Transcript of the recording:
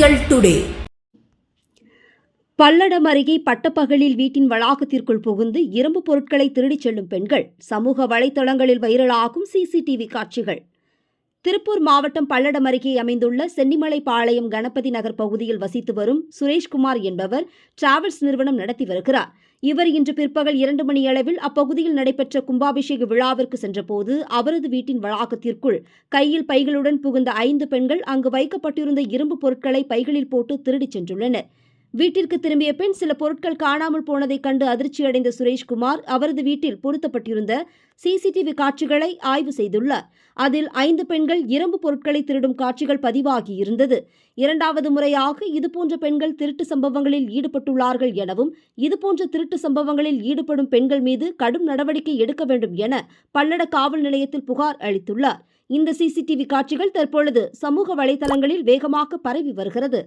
Today Palladam அருகே பட்டப்பகலில் வீட்டின் வளாகத்திற்குள் புகுந்து இரும்பு பொருட்களை திருடிச் செல்லும் பெண்கள் சமூக வலைதளங்களில் வைரலாகும் சிசிடிவி காட்சிகள். திருப்பூர் மாவட்டம் பல்லடம் அருகே அமைந்துள்ள சென்னிமலை பாளையம் கணபதி நகர் பகுதியில் வசித்து வரும் சுரேஷ்குமார் என்பவர் டிராவல்ஸ் நிறுவனம் நடத்தி வருகிறார். இவர் இன்று பிற்பகல் இரண்டு மணி அளவில் அப்பகுதியில் நடைபெற்ற கும்பாபிஷேக விழாவிற்கு சென்றபோது அவரது வீட்டின் வளாகத்திற்குள் கையில் பைகளுடன் புகுந்த ஐந்து பெண்கள் அங்கு வைக்கப்பட்டிருந்த இரும்பு பொருட்களை பைகளில் போட்டு திருடிச் சென்றுள்ளனர். வீட்டிற்கு திரும்பிய பெண் சில பொருட்கள் காணாமல் போனதைக் கண்டு அதிர்ச்சியடைந்த சுரேஷ்குமார் அவரது வீட்டில் பொருத்தப்பட்டிருந்த சிசிடிவி காட்சிகளை ஆய்வு செய்துள்ளார். அதில் ஐந்து பெண்கள் இரும்பு பொருட்களை திருடும் காட்சிகள் பதிவாகியிருந்தது இரண்டாவது முறையாக இதுபோன்ற பெண்கள் திருட்டு சம்பவங்களில் ஈடுபட்டுள்ளார்கள் எனவும் இதுபோன்ற திருட்டு சம்பவங்களில் ஈடுபடும் பெண்கள் மீது கடும் நடவடிக்கை எடுக்க வேண்டும் என பல்லட காவல் நிலையத்தில் புகார் அளித்துள்ளார். இந்த சிசிடிவி காட்சிகள் தற்பொழுது சமூக வலைதளங்களில் வேகமாக பரவி வருகிறது.